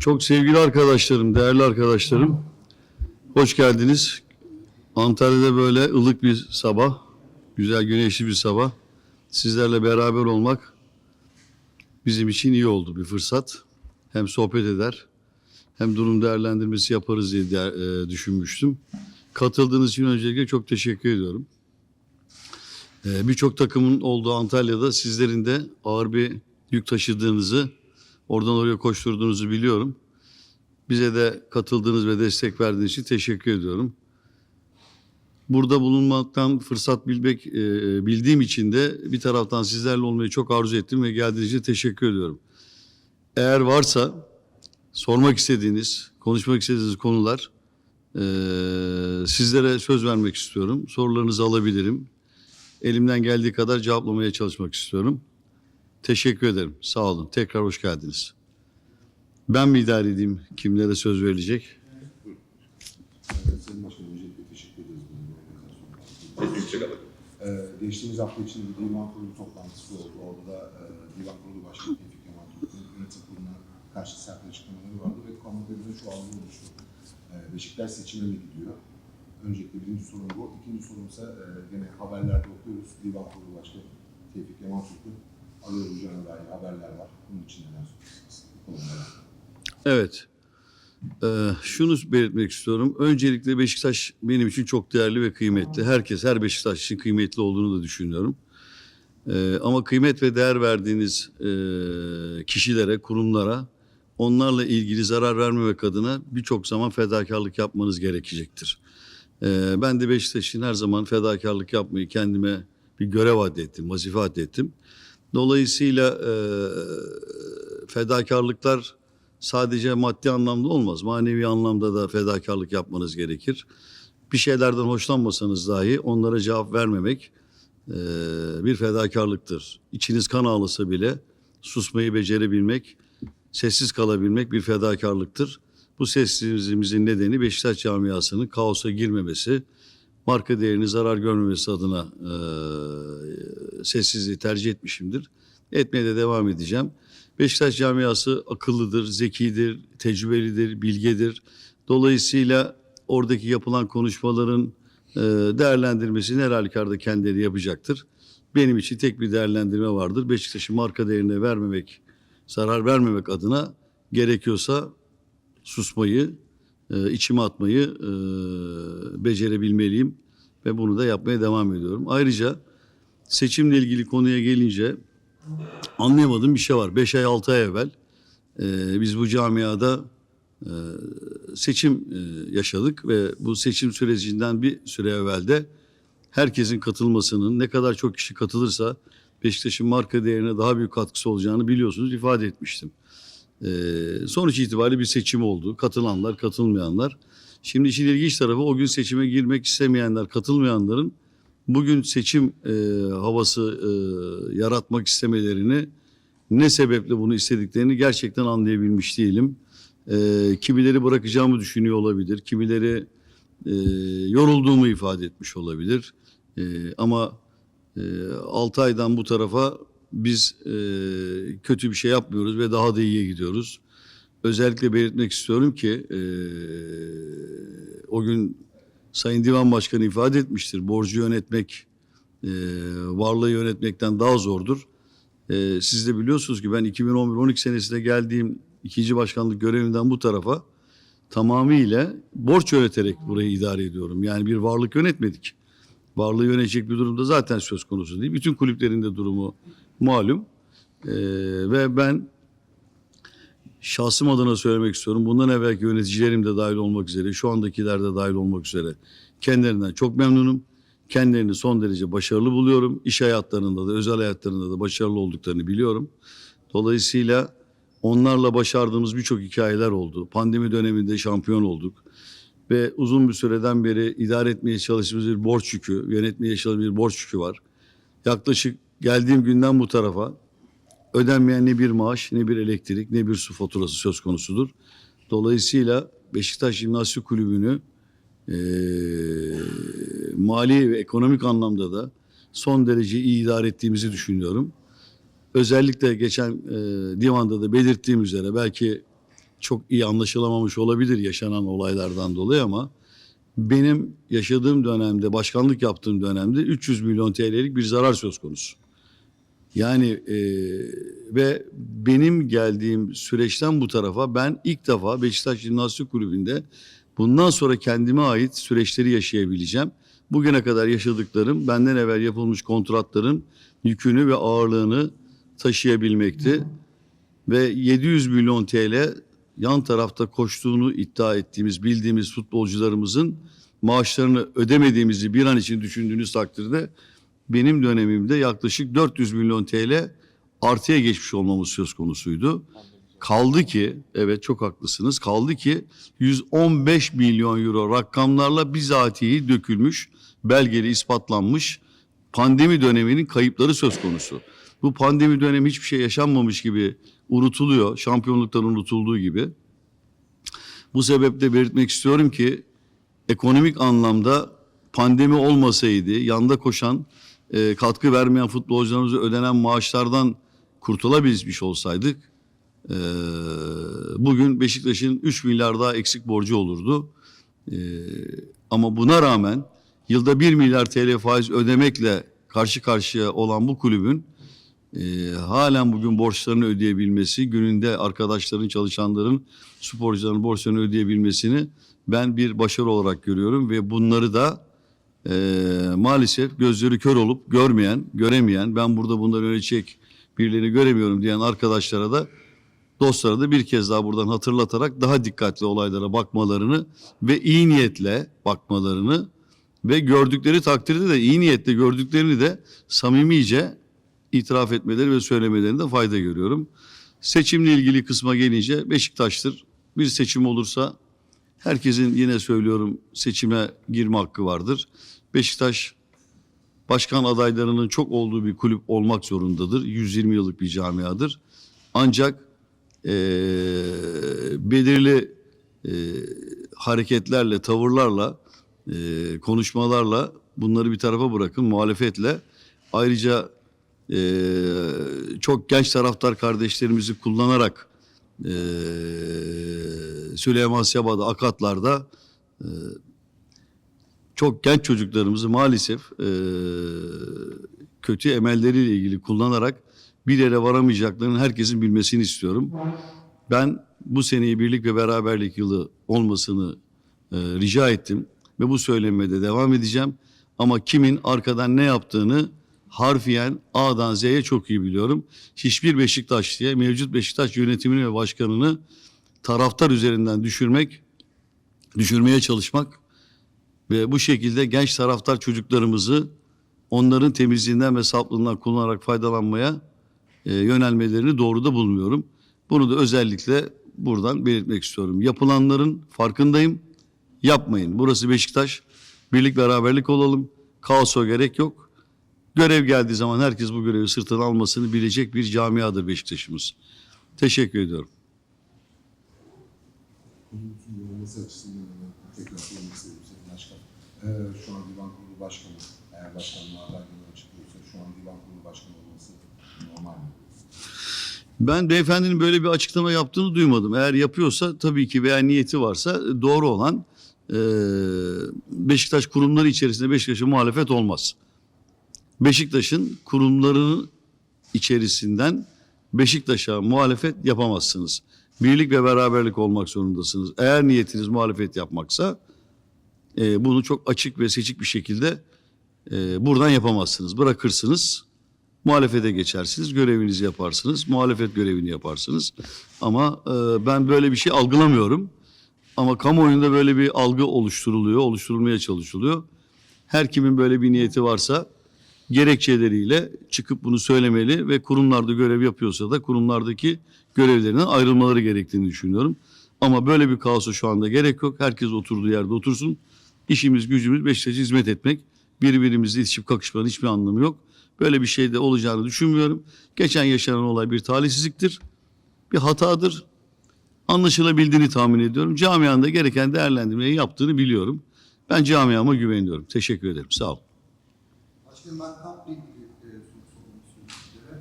Çok sevgili arkadaşlarım, değerli arkadaşlarım. Hoş geldiniz. Antalya'da böyle ılık bir sabah, güzel güneşli bir sabah. Sizlerle beraber olmak bizim için iyi oldu bir fırsat. Hem sohbet eder, hem durum değerlendirmesi yaparız diye de- e, düşünmüştüm. Katıldığınız için öncelikle çok teşekkür ediyorum. E, Birçok takımın olduğu Antalya'da sizlerin de ağır bir yük taşıdığınızı, oradan oraya koşturduğunuzu biliyorum. Bize de katıldığınız ve destek verdiğiniz için teşekkür ediyorum. Burada bulunmaktan fırsat bilmek, e, bildiğim için de bir taraftan sizlerle olmayı çok arzu ettim ve geldiğiniz için teşekkür ediyorum. Eğer varsa sormak istediğiniz, konuşmak istediğiniz konular e, sizlere söz vermek istiyorum. Sorularınızı alabilirim. Elimden geldiği kadar cevaplamaya çalışmak istiyorum. Teşekkür ederim. Sağ olun. Tekrar hoş geldiniz. Ben mi idare edeyim kimlere söz verilecek? Sayın Başkanım öncelikle teşekkür ederiz. Ee, geçtiğimiz hafta içinde bir divan kurulu toplantısı oldu. Orada da e, divan kurulu başkanı Tevfik Kemal Türk'ün yönetim kuruluna karşı sert açıklamaları vardı ve kamuoyunda şu algı oluştu. Ee, Beşiktaş seçime mi gidiyor? Öncelikle birinci sorun bu. İkinci sorumsa e, gene haberlerde okuyoruz. Divan kurulu başkanı Tevfik Kemal Türk'ün olacağına dair haberler var. Bunun için neler. Evet. Ee, şunu belirtmek istiyorum. Öncelikle Beşiktaş benim için çok değerli ve kıymetli. Herkes, her Beşiktaş için kıymetli olduğunu da düşünüyorum. Ee, ama kıymet ve değer verdiğiniz e, kişilere, kurumlara onlarla ilgili zarar vermemek adına birçok zaman fedakarlık yapmanız gerekecektir. Ee, ben de Beşiktaş'ın her zaman fedakarlık yapmayı kendime bir görev adettim, vazife adettim. Dolayısıyla e, fedakarlıklar sadece maddi anlamda olmaz. Manevi anlamda da fedakarlık yapmanız gerekir. Bir şeylerden hoşlanmasanız dahi onlara cevap vermemek e, bir fedakarlıktır. İçiniz kan ağlasa bile susmayı becerebilmek, sessiz kalabilmek bir fedakarlıktır. Bu sessizliğimizin nedeni Beşiktaş camiasının kaosa girmemesi, marka değerini zarar görmemesi adına e, sessizliği tercih etmişimdir. Etmeye de devam edeceğim. Beşiktaş camiası akıllıdır, zekidir, tecrübelidir, bilgedir. Dolayısıyla oradaki yapılan konuşmaların e, değerlendirmesini her halükarda kendileri yapacaktır. Benim için tek bir değerlendirme vardır. Beşiktaş'ın marka değerine vermemek, zarar vermemek adına gerekiyorsa susmayı, e, içime atmayı e, becerebilmeliyim ve bunu da yapmaya devam ediyorum. Ayrıca seçimle ilgili konuya gelince anlayamadığım bir şey var. 5 ay 6 ay evvel e, biz bu camiada e, seçim e, yaşadık ve bu seçim sürecinden bir süre evvel de herkesin katılmasının ne kadar çok kişi katılırsa Beşiktaş'ın marka değerine daha büyük katkısı olacağını biliyorsunuz ifade etmiştim. E, sonuç itibariyle bir seçim oldu. Katılanlar, katılmayanlar. Şimdi işin ilginç tarafı o gün seçime girmek istemeyenler, katılmayanların bugün seçim e, havası e, yaratmak istemelerini ne sebeple bunu istediklerini gerçekten anlayabilmiş değilim. E, kimileri bırakacağımı düşünüyor olabilir, kimileri e, yorulduğumu ifade etmiş olabilir. E, ama e, 6 aydan bu tarafa biz e, kötü bir şey yapmıyoruz ve daha da iyiye gidiyoruz. Özellikle belirtmek istiyorum ki e, o gün Sayın Divan Başkanı ifade etmiştir. Borcu yönetmek, e, varlığı yönetmekten daha zordur. E, siz de biliyorsunuz ki ben 2011-12 senesinde geldiğim ikinci başkanlık görevimden bu tarafa tamamıyla borç yöneterek burayı idare ediyorum. Yani bir varlık yönetmedik. Varlığı yönetecek bir durumda zaten söz konusu değil. Bütün kulüplerin de durumu malum. E, ve ben şahsım adına söylemek istiyorum. Bundan evvelki yöneticilerim de dahil olmak üzere, şu andakiler de dahil olmak üzere kendilerinden çok memnunum. Kendilerini son derece başarılı buluyorum. İş hayatlarında da, özel hayatlarında da başarılı olduklarını biliyorum. Dolayısıyla onlarla başardığımız birçok hikayeler oldu. Pandemi döneminde şampiyon olduk. Ve uzun bir süreden beri idare etmeye çalıştığımız bir borç yükü, yönetmeye çalıştığımız bir borç yükü var. Yaklaşık geldiğim günden bu tarafa ödenmeyen ne bir maaş, ne bir elektrik, ne bir su faturası söz konusudur. Dolayısıyla Beşiktaş Jimnastik Kulübü'nü eee, mali ve ekonomik anlamda da son derece iyi idare ettiğimizi düşünüyorum. Özellikle geçen eee, divanda da belirttiğim üzere belki çok iyi anlaşılamamış olabilir yaşanan olaylardan dolayı ama benim yaşadığım dönemde, başkanlık yaptığım dönemde 300 milyon TL'lik bir zarar söz konusu. Yani e, ve benim geldiğim süreçten bu tarafa ben ilk defa Beşiktaş Jimnastik Kulübü'nde bundan sonra kendime ait süreçleri yaşayabileceğim. Bugüne kadar yaşadıklarım benden evvel yapılmış kontratların yükünü ve ağırlığını taşıyabilmekti. Ve 700 milyon TL yan tarafta koştuğunu iddia ettiğimiz, bildiğimiz futbolcularımızın maaşlarını ödemediğimizi bir an için düşündüğünüz takdirde benim dönemimde yaklaşık 400 milyon TL artıya geçmiş olmamız söz konusuydu. Kaldı ki, evet çok haklısınız, kaldı ki 115 milyon euro rakamlarla bizatihi dökülmüş, belgeli ispatlanmış pandemi döneminin kayıpları söz konusu. Bu pandemi dönemi hiçbir şey yaşanmamış gibi unutuluyor, şampiyonluktan unutulduğu gibi. Bu sebeple belirtmek istiyorum ki ekonomik anlamda pandemi olmasaydı yanda koşan, e, katkı vermeyen futbolcularımıza ödenen maaşlardan kurtulabilmiş olsaydık e, bugün Beşiktaş'ın 3 milyar daha eksik borcu olurdu. E, ama buna rağmen yılda 1 milyar TL faiz ödemekle karşı karşıya olan bu kulübün e, halen bugün borçlarını ödeyebilmesi, gününde arkadaşların, çalışanların, sporcuların borçlarını ödeyebilmesini ben bir başarı olarak görüyorum ve bunları da e, maalesef gözleri kör olup görmeyen, göremeyen, ben burada bunları öğretecek birilerini göremiyorum diyen arkadaşlara da dostlara da bir kez daha buradan hatırlatarak daha dikkatli olaylara bakmalarını ve iyi niyetle bakmalarını ve gördükleri takdirde de iyi niyetle gördüklerini de samimice itiraf etmeleri ve söylemelerinde fayda görüyorum. Seçimle ilgili kısma gelince Beşiktaş'tır. Bir seçim olursa herkesin yine söylüyorum seçime girme hakkı vardır. Beşiktaş başkan adaylarının çok olduğu bir kulüp olmak zorundadır. 120 yıllık bir camiadır. Ancak eee, belirli eee, hareketlerle, tavırlarla, eee, konuşmalarla bunları bir tarafa bırakın muhalefetle. Ayrıca eee, çok genç taraftar kardeşlerimizi kullanarak eee Süleyman Seba'da, Akatlar'da eee, çok genç çocuklarımızı maalesef eee, kötü emelleriyle ilgili kullanarak bir yere varamayacaklarını herkesin bilmesini istiyorum. Ben bu seneyi birlik ve beraberlik yılı olmasını eee, rica ettim ve bu söylemeye de devam edeceğim. Ama kimin arkadan ne yaptığını harfiyen A'dan Z'ye çok iyi biliyorum. Hiçbir Beşiktaşlı'ya mevcut Beşiktaş yönetimini ve başkanını taraftar üzerinden düşürmek, düşürmeye çalışmak ve bu şekilde genç taraftar çocuklarımızı onların temizliğinden ve saflığından kullanarak faydalanmaya e, yönelmelerini doğru da bulmuyorum. Bunu da özellikle buradan belirtmek istiyorum. Yapılanların farkındayım. Yapmayın. Burası Beşiktaş. Birlik beraberlik olalım. Kaosa gerek yok. Görev geldiği zaman herkes bu görevi sırtına almasını bilecek bir camiadır Beşiktaş'ımız. Teşekkür ediyorum. Tekrar Ee, şu an Divan Kurulu Başkanı, eğer başkanlığa adaylığını açıklıyorsa şu an Divan Kurulu Başkanı olması normal mi? Ben beyefendinin böyle bir açıklama yaptığını duymadım. Eğer yapıyorsa tabii ki veya niyeti varsa doğru olan e, Beşiktaş kurumları içerisinde Beşiktaş'a muhalefet olmaz. Beşiktaş'ın kurumlarının içerisinden Beşiktaş'a muhalefet yapamazsınız. Birlik ve beraberlik olmak zorundasınız. Eğer niyetiniz muhalefet yapmaksa e, bunu çok açık ve seçik bir şekilde e, buradan yapamazsınız. Bırakırsınız, muhalefete geçersiniz, görevinizi yaparsınız, muhalefet görevini yaparsınız. Ama e, ben böyle bir şey algılamıyorum. Ama kamuoyunda böyle bir algı oluşturuluyor, oluşturulmaya çalışılıyor. Her kimin böyle bir niyeti varsa gerekçeleriyle çıkıp bunu söylemeli ve kurumlarda görev yapıyorsa da kurumlardaki görevlerinden ayrılmaları gerektiğini düşünüyorum. Ama böyle bir kaosa şu anda gerek yok. Herkes oturduğu yerde otursun. İşimiz gücümüz Beşiktaş'a hizmet etmek. Birbirimizle itişip kakışmanın hiçbir anlamı yok. Böyle bir şey de olacağını düşünmüyorum. Geçen yaşanan olay bir talihsizliktir. Bir hatadır. Anlaşılabildiğini tahmin ediyorum. Camianda gereken değerlendirmeyi yaptığını biliyorum. Ben camiama güveniyorum. Teşekkür ederim. Sağ olun. Başkanım ben kampla ilgili e, sizlere.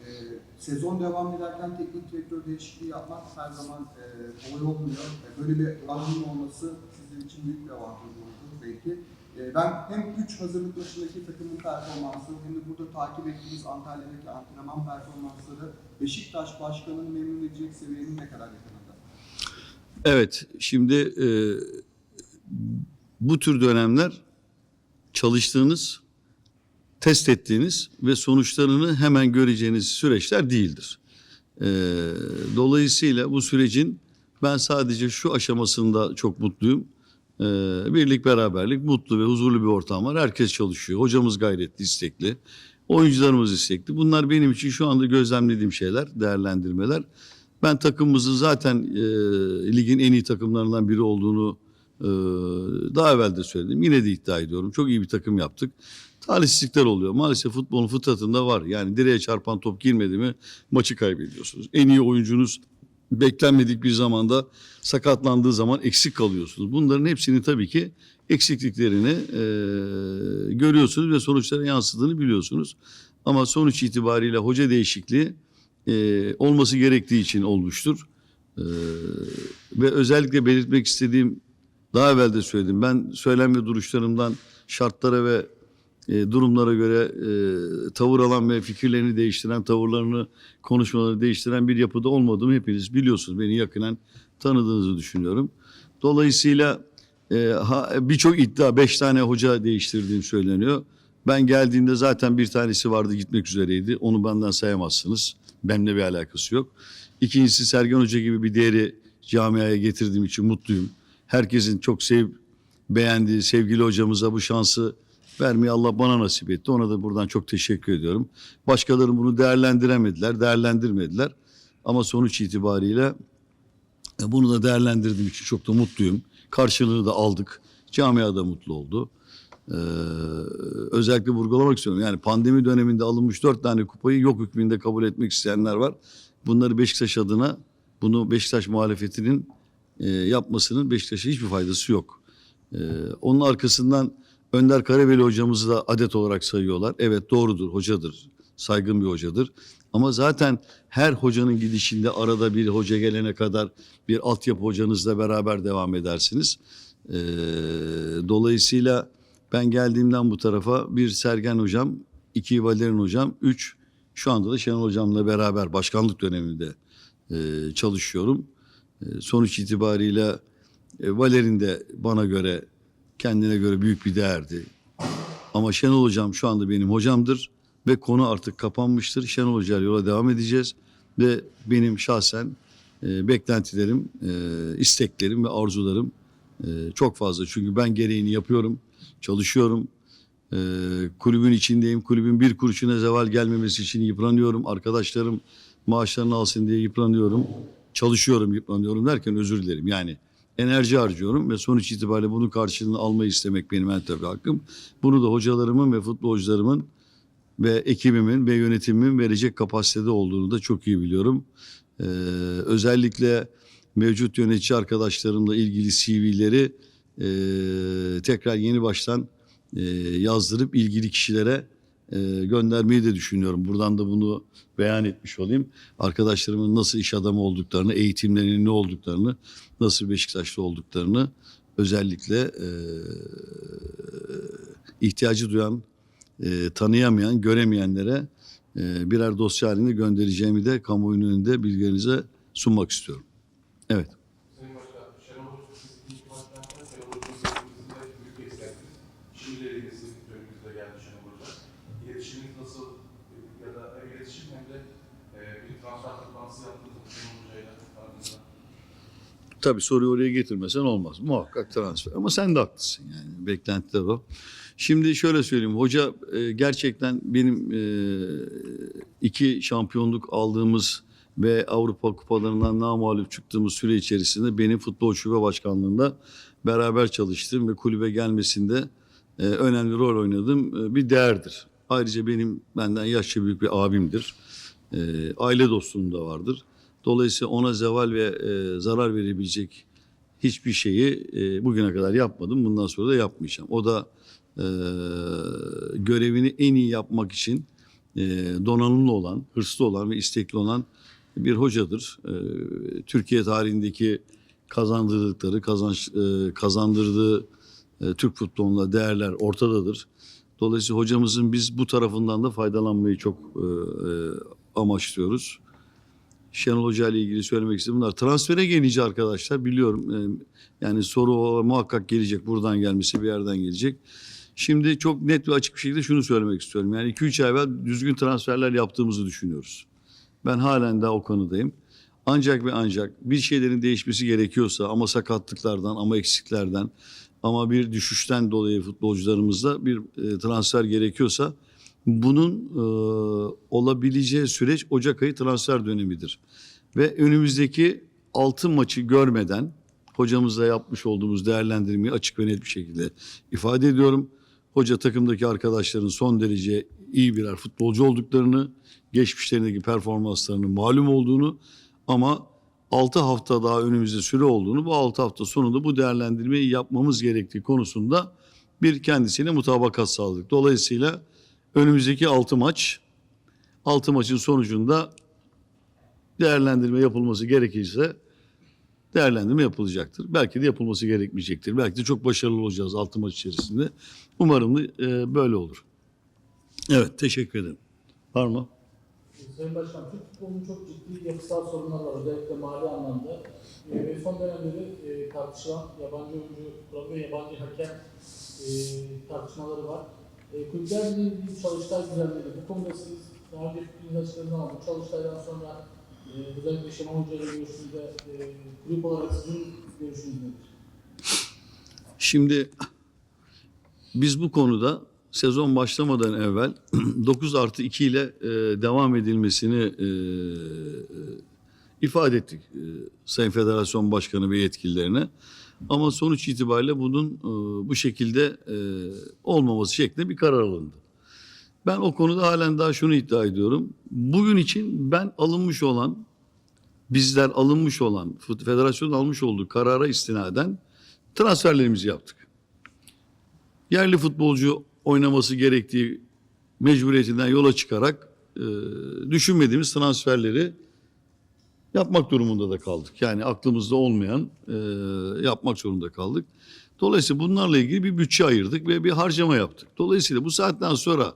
E, sezon devam ederken teknik direktör değişikliği yapmak her zaman e, kolay olmuyor. E, böyle bir adımın olması sizin için büyük bir avantaj oldu belki. E, ben hem 3 hazırlık maçındaki takımın performansı hem de burada takip ettiğimiz Antalya'daki antrenman performansları Beşiktaş Başkanı'nı memnun edecek seviyenin ne kadar yakınında? Evet, şimdi e, bu tür dönemler çalıştığınız, test ettiğiniz ve sonuçlarını hemen göreceğiniz süreçler değildir. E, dolayısıyla bu sürecin ben sadece şu aşamasında çok mutluyum. E, birlik, beraberlik, mutlu ve huzurlu bir ortam var. Herkes çalışıyor. Hocamız gayretli, istekli. Oyuncularımız istekli. Bunlar benim için şu anda gözlemlediğim şeyler, değerlendirmeler. Ben takımımızın zaten e, ligin en iyi takımlarından biri olduğunu e, daha evvel de söyledim. Yine de iddia ediyorum. Çok iyi bir takım yaptık. Talihsizlikler oluyor. Maalesef futbolun fıtratında var. Yani direğe çarpan top girmedi mi maçı kaybediyorsunuz. En iyi oyuncunuz beklenmedik bir zamanda sakatlandığı zaman eksik kalıyorsunuz. Bunların hepsini tabii ki eksikliklerini e, görüyorsunuz ve sonuçlara yansıdığını biliyorsunuz. Ama sonuç itibariyle hoca değişikliği e, olması gerektiği için olmuştur. E, ve özellikle belirtmek istediğim daha evvel de söyledim. Ben söylem duruşlarımdan şartlara ve e, durumlara göre e, tavır alan ve fikirlerini değiştiren, tavırlarını, konuşmalarını değiştiren bir yapıda olmadığımı hepiniz biliyorsunuz. Beni yakinen tanıdığınızı düşünüyorum. Dolayısıyla e, birçok iddia, beş tane hoca değiştirdiğim söyleniyor. Ben geldiğinde zaten bir tanesi vardı gitmek üzereydi. Onu benden sayamazsınız. Benimle bir alakası yok. İkincisi Sergen Hoca gibi bir değeri camiaya getirdiğim için mutluyum. Herkesin çok sev, beğendiği sevgili hocamıza bu şansı vermeyi Allah bana nasip etti. Ona da buradan çok teşekkür ediyorum. Başkaları bunu değerlendiremediler, değerlendirmediler. Ama sonuç itibariyle e, bunu da değerlendirdiğim için çok da mutluyum. Karşılığını da aldık. Camia da mutlu oldu. Ee, özellikle vurgulamak istiyorum. Yani pandemi döneminde alınmış dört tane kupayı yok hükmünde kabul etmek isteyenler var. Bunları Beşiktaş adına bunu Beşiktaş muhalefetinin e, yapmasının Beşiktaş'a hiçbir faydası yok. Ee, onun arkasından Önder Karabeli hocamızı da adet olarak sayıyorlar. Evet doğrudur, hocadır, saygın bir hocadır. Ama zaten her hocanın gidişinde arada bir hoca gelene kadar bir altyapı hocanızla beraber devam edersiniz. Ee, dolayısıyla ben geldiğimden bu tarafa bir Sergen hocam, iki Valerian hocam, üç şu anda da Şenol hocamla beraber başkanlık döneminde e, çalışıyorum. E, sonuç itibariyle e, Valerian de bana göre kendine göre büyük bir değerdi. Ama Şenol Hocam şu anda benim hocamdır ve konu artık kapanmıştır. Şenol Hoca ile yola devam edeceğiz ve benim şahsen e, beklentilerim, e, isteklerim ve arzularım e, çok fazla. Çünkü ben gereğini yapıyorum, çalışıyorum. E, kulübün içindeyim. Kulübün bir kuruşuna zeval gelmemesi için yıpranıyorum. Arkadaşlarım maaşlarını alsın diye yıpranıyorum. Çalışıyorum, yıpranıyorum derken özür dilerim. Yani enerji harcıyorum ve sonuç itibariyle bunun karşılığını almayı istemek benim en tabii hakkım. Bunu da hocalarımın ve futbolcularımın ve ekibimin ve yönetimimin verecek kapasitede olduğunu da çok iyi biliyorum. Ee, özellikle mevcut yönetici arkadaşlarımla ilgili CV'leri e, tekrar yeni baştan e, yazdırıp ilgili kişilere e, göndermeyi de düşünüyorum. Buradan da bunu beyan etmiş olayım. Arkadaşlarımın nasıl iş adamı olduklarını, eğitimlerinin ne olduklarını, nasıl Beşiktaşlı olduklarını özellikle e, ihtiyacı duyan, e, tanıyamayan, göremeyenlere e, birer dosya halinde göndereceğimi de kamuoyunun önünde bilgilerinize sunmak istiyorum. Evet. Sayın Başkan, Şenol Hoca siz ikinci maçtan sonra Şenol Hoca'nın sevgisinde büyük eklektiniz. Şimdi de ilgisi önümüzde geldi Şenol Hoca. İletişiminiz nasıl ya da hem iletişim hem de e, bir transfer toplantısı yaptınız mı Şenol Hoca'yla aranızda? Tabii soruyu oraya getirmesen olmaz. Muhakkak transfer. Ama sen de haklısın yani. Beklentiler o. Şimdi şöyle söyleyeyim. Hoca e, gerçekten benim e, iki şampiyonluk aldığımız ve Avrupa kupalarından namağlup çıktığımız süre içerisinde benim futbol şube başkanlığında beraber çalıştığım ve kulübe gelmesinde e, önemli rol oynadığım e, bir değerdir. Ayrıca benim benden yaşça büyük bir abimdir. E, aile dostluğum da vardır. Dolayısıyla ona zeval ve e, zarar verebilecek hiçbir şeyi e, bugüne kadar yapmadım. Bundan sonra da yapmayacağım. O da e, görevini en iyi yapmak için e, donanımlı olan, hırslı olan ve istekli olan bir hocadır. E, Türkiye tarihindeki kazandırdıkları, kazanç, e, kazandırdığı e, Türk futbolunda değerler ortadadır. Dolayısıyla hocamızın biz bu tarafından da faydalanmayı çok e, e, amaçlıyoruz. Şenol Hoca ile ilgili söylemek istediğim bunlar. Transfere gelince arkadaşlar biliyorum e, yani soru muhakkak gelecek. Buradan gelmesi bir yerden gelecek. Şimdi çok net ve açık bir şekilde şunu söylemek istiyorum. Yani 2-3 ay evvel düzgün transferler yaptığımızı düşünüyoruz. Ben halen daha o konudayım. Ancak ve ancak bir şeylerin değişmesi gerekiyorsa ama sakatlıklardan ama eksiklerden ama bir düşüşten dolayı futbolcularımızda bir e, transfer gerekiyorsa bunun e, olabileceği süreç Ocak ayı transfer dönemidir. Ve önümüzdeki 6 maçı görmeden hocamızla yapmış olduğumuz değerlendirmeyi açık ve net bir şekilde ifade ediyorum. Hoca takımdaki arkadaşların son derece iyi birer futbolcu olduklarını, geçmişlerindeki performanslarının malum olduğunu ama 6 hafta daha önümüzde süre olduğunu, bu 6 hafta sonunda bu değerlendirmeyi yapmamız gerektiği konusunda bir kendisiyle mutabakat sağladık. Dolayısıyla önümüzdeki 6 maç, 6 maçın sonucunda değerlendirme yapılması gerekirse değerlendirme yapılacaktır. Belki de yapılması gerekmeyecektir. Belki de çok başarılı olacağız 6 maç içerisinde. Umarım da e, böyle olur. Evet, teşekkür ederim. Var mı? Sayın Başkan, Türk futbolunun çok ciddi yapısal sorunları var özellikle mali anlamda. E, ve son dönemde de e, tartışılan yabancı oyuncu kuralı ve yabancı hakem e, tartışmaları var. E, kulüplerle ilgili çalıştay düzenledi. Bu konuda siz daha önce fikrinizi açıkladınız ama bu çalıştaydan sonra e, özellikle Şenol Hoca ile e, kulüp olarak sizin görüşünüz nedir? Şimdi biz bu konuda sezon başlamadan evvel 9 artı 2 ile e, devam edilmesini e, e, ifade ettik e, Sayın Federasyon Başkanı ve yetkililerine. Ama sonuç itibariyle bunun e, bu şekilde e, olmaması şeklinde bir karar alındı. Ben o konuda halen daha şunu iddia ediyorum. Bugün için ben alınmış olan, bizler alınmış olan, federasyonun almış olduğu karara istinaden transferlerimizi yaptık. Yerli futbolcu oynaması gerektiği mecburiyetinden yola çıkarak e, düşünmediğimiz transferleri yapmak durumunda da kaldık. Yani aklımızda olmayan e, yapmak zorunda kaldık. Dolayısıyla bunlarla ilgili bir bütçe ayırdık ve bir harcama yaptık. Dolayısıyla bu saatten sonra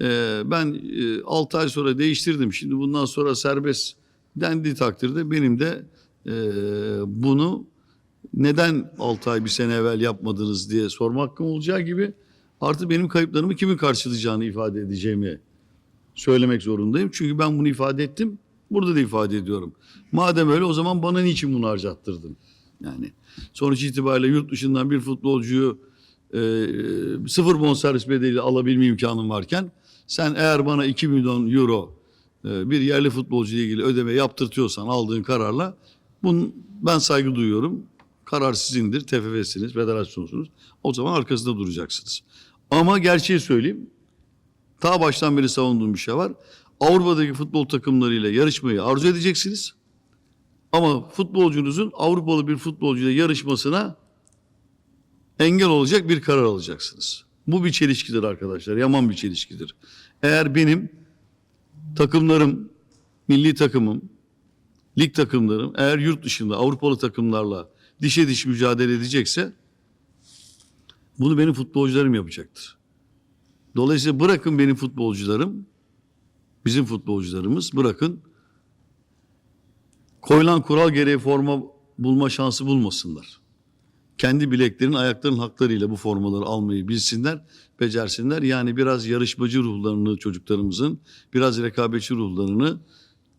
e, ben e, 6 ay sonra değiştirdim. Şimdi bundan sonra serbest dendiği takdirde benim de e, bunu neden 6 ay bir sene evvel yapmadınız diye sorma hakkım olacağı gibi artı benim kayıplarımı kimin karşılayacağını ifade edeceğimi söylemek zorundayım. Çünkü ben bunu ifade ettim. Burada da ifade ediyorum. Madem öyle o zaman bana niçin bunu harcattırdın? Yani sonuç itibariyle yurt dışından bir futbolcuyu e, sıfır bonservis bedeli alabilme imkanım varken sen eğer bana 2 milyon euro e, bir yerli futbolcu ile ilgili ödeme yaptırtıyorsan aldığın kararla bunun ben saygı duyuyorum. Karar sizindir, TFF'siniz, federasyonsunuz. O zaman arkasında duracaksınız. Ama gerçeği söyleyeyim. Ta baştan beri savunduğum bir şey var. Avrupa'daki futbol takımlarıyla yarışmayı arzu edeceksiniz. Ama futbolcunuzun Avrupalı bir futbolcuyla yarışmasına engel olacak bir karar alacaksınız. Bu bir çelişkidir arkadaşlar. Yaman bir çelişkidir. Eğer benim takımlarım, milli takımım, lig takımlarım eğer yurt dışında Avrupalı takımlarla dişe diş mücadele edecekse bunu benim futbolcularım yapacaktır. Dolayısıyla bırakın benim futbolcularım, bizim futbolcularımız bırakın koyulan kural gereği forma bulma şansı bulmasınlar. Kendi bileklerin, ayaklarının haklarıyla bu formaları almayı bilsinler, becersinler. Yani biraz yarışmacı ruhlarını çocuklarımızın, biraz rekabetçi ruhlarını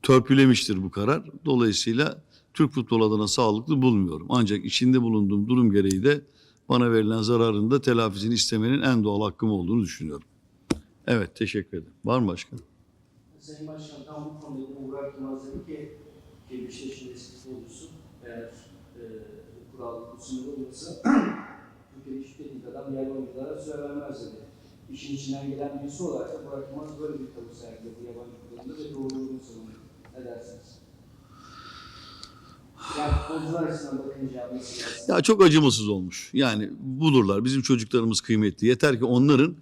törpülemiştir bu karar. Dolayısıyla Türk futbol adına sağlıklı bulmuyorum. Ancak içinde bulunduğum durum gereği de bana verilen zararın da telafisini istemenin en doğal hakkım olduğunu düşünüyorum. Evet, teşekkür ederim. Var mı başka? Sayın Başkan tam bu konuda Akmaz dedi ki Beşiktaş'ın eski futbolcusu eğer e, bu kural bu sınır olursa Türkiye'de hiçbir teknik adam diğer oyunculara süre vermez dedi. İşin içinden gelen birisi olarak da Burak Yılmaz böyle bir tavır sergiledi bu yabancı kuralında ve doğruluğunu savunuyor. Ne dersiniz? Ya çok acımasız olmuş. Yani bulurlar. Bizim çocuklarımız kıymetli. Yeter ki onların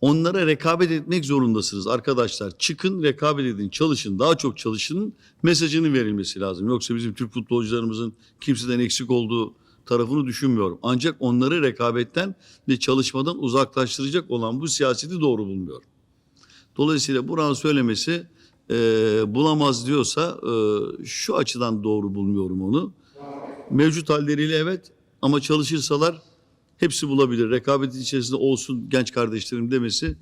Onlara rekabet etmek zorundasınız arkadaşlar. Çıkın, rekabet edin, çalışın, daha çok çalışın mesajının verilmesi lazım. Yoksa bizim Türk futbolcularımızın kimseden eksik olduğu tarafını düşünmüyorum. Ancak onları rekabetten ve çalışmadan uzaklaştıracak olan bu siyaseti doğru bulmuyorum. Dolayısıyla Burak'ın söylemesi e, bulamaz diyorsa e, şu açıdan doğru bulmuyorum onu. Mevcut halleriyle evet ama çalışırsalar hepsi bulabilir. Rekabetin içerisinde olsun genç kardeşlerim demesi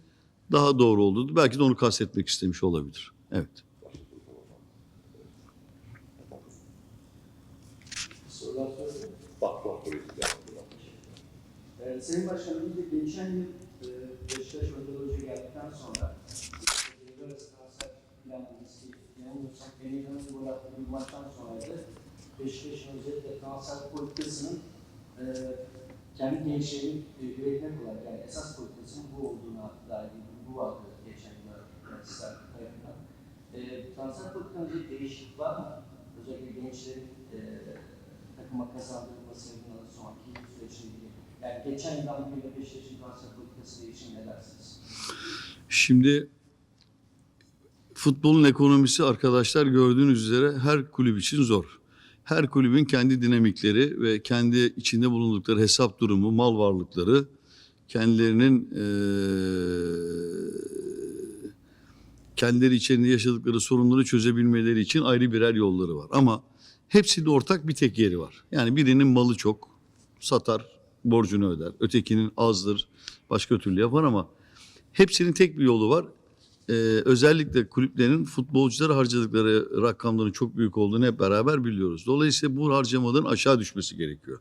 daha doğru oldu. Belki de onu kastetmek istemiş olabilir. Evet. Sorular sorayım. Ee, Sayın Başkanım, geçen yıl e, Beşiktaş Hoca geldikten sonra devre arası transfer planlaması yanılmıyorsam Emirhan'ın gol attığı bir maçtan sonraydı. Beşiktaş'ın özellikle transfer politikasının e, kendi gençlerini e, üretmek olarak yani esas politikasının bu olduğuna dair bilgi vardı geçen yıl yani sizler tarafından. E, transfer politikanızda bir değişiklik var mı? Özellikle gençlerin e, takıma kazandırılması ve bundan sonraki süreçle ilgili. Yani geçen yıldan bugüne Beşiktaş'ın transfer politikası değişimi ne dersiniz? Şimdi futbolun ekonomisi arkadaşlar gördüğünüz üzere her kulüp için zor. Her kulübün kendi dinamikleri ve kendi içinde bulundukları hesap durumu, mal varlıkları, kendilerinin eee kendileri içerisinde yaşadıkları sorunları çözebilmeleri için ayrı birer yolları var. Ama hepsinde ortak bir tek yeri var. Yani birinin malı çok, satar, borcunu öder. Ötekinin azdır, başka türlü yapar ama hepsinin tek bir yolu var. Ee, özellikle kulüplerin futbolculara harcadıkları rakamların çok büyük olduğunu hep beraber biliyoruz. Dolayısıyla bu harcamaların aşağı düşmesi gerekiyor.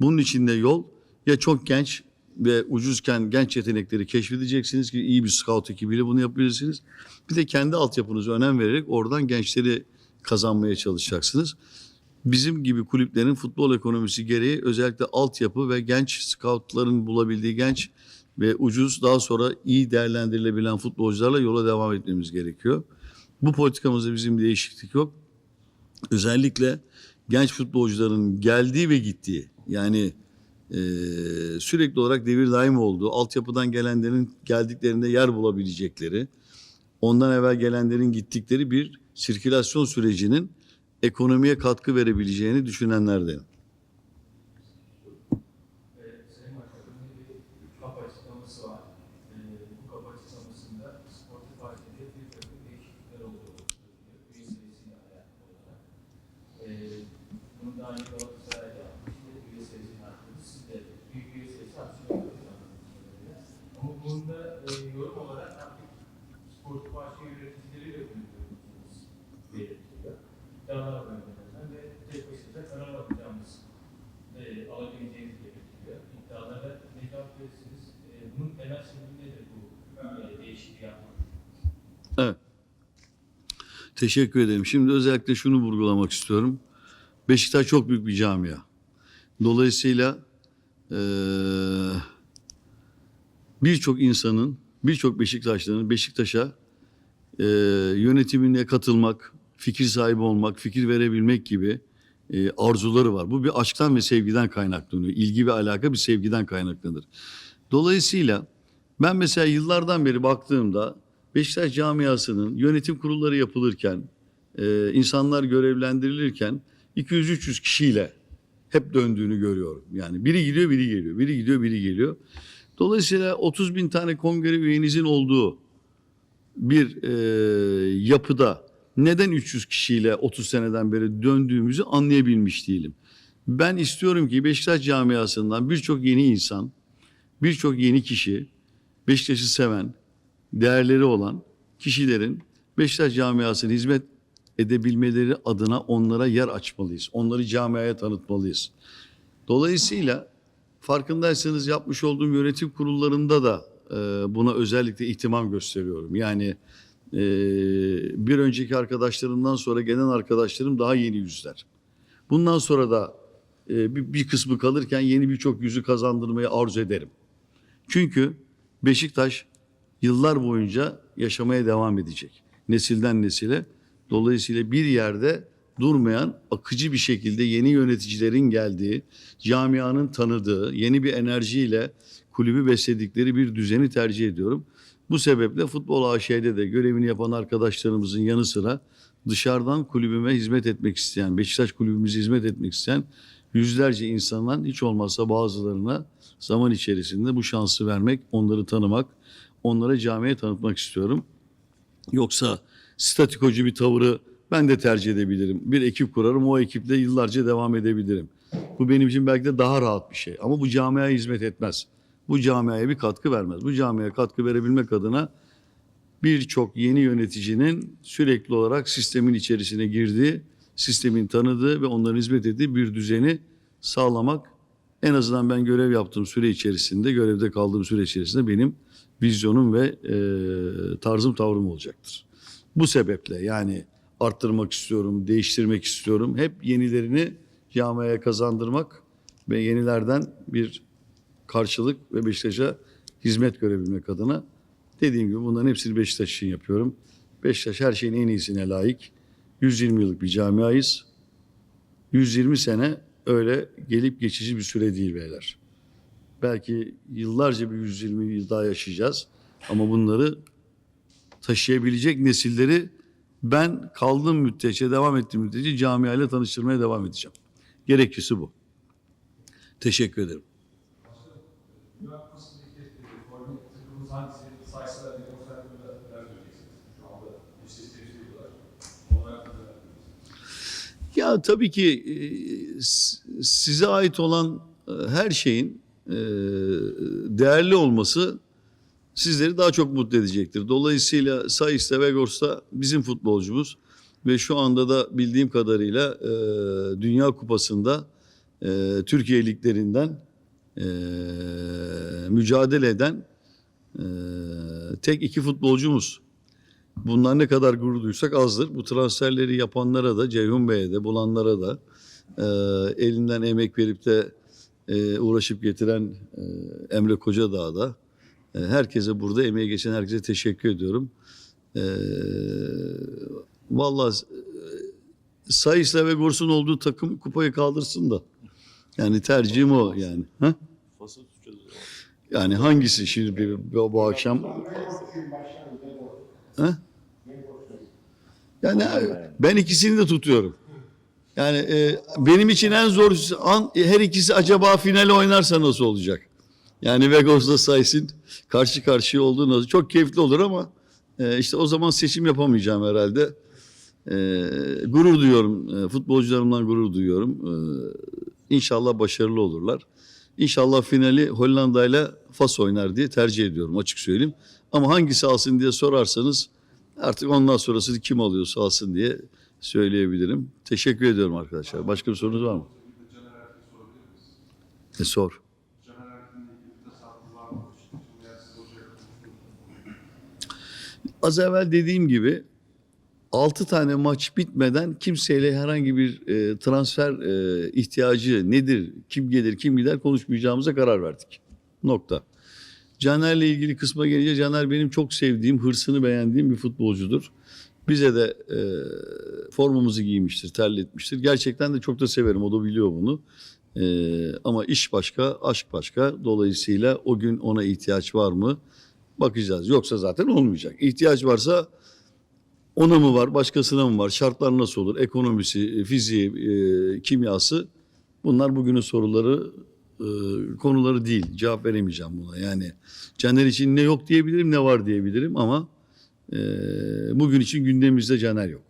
Bunun için de yol ya çok genç ve ucuzken genç yetenekleri keşfedeceksiniz ki iyi bir scout ekibiyle bunu yapabilirsiniz. Bir de kendi altyapınıza önem vererek oradan gençleri kazanmaya çalışacaksınız. Bizim gibi kulüplerin futbol ekonomisi gereği özellikle altyapı ve genç scoutların bulabildiği genç ve ucuz daha sonra iyi değerlendirilebilen futbolcularla yola devam etmemiz gerekiyor. Bu politikamızda bizim bir değişiklik yok. Özellikle genç futbolcuların geldiği ve gittiği yani e, sürekli olarak devir daim olduğu, altyapıdan gelenlerin geldiklerinde yer bulabilecekleri, ondan evvel gelenlerin gittikleri bir sirkülasyon sürecinin ekonomiye katkı verebileceğini düşünenlerdenim. Ee, Sayın Başkanım bir kapı açıklaması var. Ee, bu kapı açıklamasında sportif partide bir takım değişiklikler olduğu söyleniyor. Üye sayısıyla alakalı olarak. Ee, bunu daha önce Galatasaray'da yapmıştı. Üye sayısını arttırdı. Siz de büyük üye sayısı arttırıyorsunuz anladığım kadarıyla. Ama bunda e, yorum olarak artık sportif parti yöneticileriyle belirtiliyor. İddialar var önerilen ve tek başınıza karar alacağımız e, alabileceğiniz belirtiliyor. İddialara ne verirsiniz? E, bunun temel sebebi nedir bu e, değişikliği yapmak? Evet. Teşekkür ederim. Şimdi özellikle şunu vurgulamak istiyorum. Beşiktaş çok büyük bir camia. Dolayısıyla eee, birçok insanın, birçok Beşiktaşlı'nın Beşiktaş'a eee yönetimine katılmak, fikir sahibi olmak, fikir verebilmek gibi eee, arzuları var. Bu bir aşktan ve sevgiden kaynaklanıyor. İlgi ve alaka bir sevgiden kaynaklanır. Dolayısıyla ben mesela yıllardan beri baktığımda Beşiktaş camiasının yönetim kurulları yapılırken, e, insanlar görevlendirilirken 200-300 kişiyle hep döndüğünü görüyorum. Yani biri gidiyor, biri geliyor, biri gidiyor, biri geliyor. Dolayısıyla 30 bin tane kongre üyenizin olduğu bir e, yapıda neden 300 kişiyle 30 seneden beri döndüğümüzü anlayabilmiş değilim. Ben istiyorum ki Beşiktaş camiasından birçok yeni insan, birçok yeni kişi, Beşiktaş'ı seven, değerleri olan kişilerin Beşiktaş camiasına hizmet edebilmeleri adına onlara yer açmalıyız. Onları camiaya tanıtmalıyız. Dolayısıyla farkındaysanız yapmış olduğum yönetim kurullarında da buna özellikle ihtimam gösteriyorum. Yani e, bir önceki arkadaşlarımdan sonra gelen arkadaşlarım daha yeni yüzler. Bundan sonra da e, bir kısmı kalırken yeni birçok yüzü kazandırmayı arzu ederim. Çünkü Beşiktaş yıllar boyunca yaşamaya devam edecek. Nesilden nesile. Dolayısıyla bir yerde durmayan, akıcı bir şekilde yeni yöneticilerin geldiği, camianın tanıdığı, yeni bir enerjiyle kulübü besledikleri bir düzeni tercih ediyorum. Bu sebeple Futbol AŞ'de de görevini yapan arkadaşlarımızın yanı sıra dışarıdan kulübüme hizmet etmek isteyen, Beşiktaş kulübümüze hizmet etmek isteyen yüzlerce insandan hiç olmazsa bazılarına zaman içerisinde bu şansı vermek, onları tanımak, onlara camiye tanıtmak istiyorum. Yoksa statikocu bir tavırı ben de tercih edebilirim. Bir ekip kurarım, o ekiple yıllarca devam edebilirim. Bu benim için belki de daha rahat bir şey. Ama bu camiaya hizmet etmez. Bu camiaya bir katkı vermez. Bu camiaya katkı verebilmek adına birçok yeni yöneticinin sürekli olarak sistemin içerisine girdiği, sistemin tanıdığı ve onların hizmet ettiği bir düzeni sağlamak en azından ben görev yaptığım süre içerisinde, görevde kaldığım süre içerisinde benim vizyonum ve e, tarzım tavrım olacaktır. Bu sebeple yani arttırmak istiyorum, değiştirmek istiyorum. Hep yenilerini camiaya kazandırmak ve yenilerden bir karşılık ve Beşiktaş'a hizmet görebilmek adına dediğim gibi bunların hepsini Beşiktaş için yapıyorum. Beşiktaş her şeyin en iyisine layık. 120 yıllık bir camiayız. 120 sene öyle gelip geçici bir süre değil beyler. Belki yıllarca bir 120 yıl daha yaşayacağız. Ama bunları taşıyabilecek nesilleri ben kaldığım müddetçe, devam ettiğim müddetçe camiayla tanıştırmaya devam edeceğim. Gerekçesi bu. Teşekkür ederim. Ya tabii ki e, size ait olan e, her şeyin e, değerli olması sizleri daha çok mutlu edecektir. Dolayısıyla Sais'te Vegors'ta bizim futbolcumuz ve şu anda da bildiğim kadarıyla e, Dünya Kupası'nda e, Türkiye liglerinden e, mücadele eden e, tek iki futbolcumuz. Bunlar ne kadar gurur duysak azdır. Bu transferleri yapanlara da, Ceyhun Bey'e de, bulanlara da, e, elinden emek verip de e, uğraşıp getiren e, Emre Kocadağ'a da, herkese burada emeği geçen herkese teşekkür ediyorum. E, vallahi e, Sayıs'la ve Gors'un olduğu takım kupayı kaldırsın da. Yani tercihim o yani. Ha? Yani hangisi şimdi bir, bu, bu akşam? Ha? Yani ben ikisini de tutuyorum. Yani e, benim için en zor an her ikisi acaba finale oynarsa nasıl olacak? Yani Vegas'la Says'in karşı karşıya olduğu nasıl? Çok keyifli olur ama e, işte o zaman seçim yapamayacağım herhalde. E, gurur duyuyorum. E, futbolcularımdan gurur duyuyorum. E, inşallah başarılı olurlar. İnşallah finali Hollanda ile Fas oynar diye tercih ediyorum açık söyleyeyim. Ama hangisi alsın diye sorarsanız artık ondan sonrası kim alıyorsa alsın diye söyleyebilirim. Teşekkür ediyorum arkadaşlar. Başka bir sorunuz var mı? E, sor. Az evvel dediğim gibi 6 tane maç bitmeden kimseyle herhangi bir e, transfer e, ihtiyacı nedir, kim gelir, kim gider konuşmayacağımıza karar verdik. Nokta. Caner'le ilgili kısma gelince Caner benim çok sevdiğim, hırsını beğendiğim bir futbolcudur. Bize de e, formamızı giymiştir, terletmiştir. Gerçekten de çok da severim, o da biliyor bunu. E, ama iş başka, aşk başka. Dolayısıyla o gün ona ihtiyaç var mı? Bakacağız. Yoksa zaten olmayacak. İhtiyaç varsa ona mı var, başkasına mı var, şartlar nasıl olur, ekonomisi, fiziği, e, kimyası bunlar bugünün soruları, e, konuları değil. Cevap veremeyeceğim buna. Yani Caner için ne yok diyebilirim, ne var diyebilirim ama e, bugün için gündemimizde Caner yok.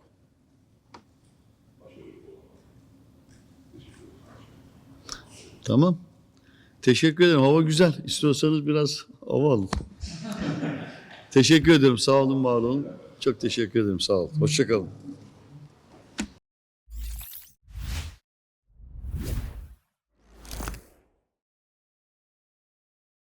Tamam. Teşekkür ederim. Hava güzel. İstiyorsanız biraz hava alın. teşekkür ederim. Sağ olun, var olun. Çok teşekkür ederim. Sağ olun. Hoşçakalın.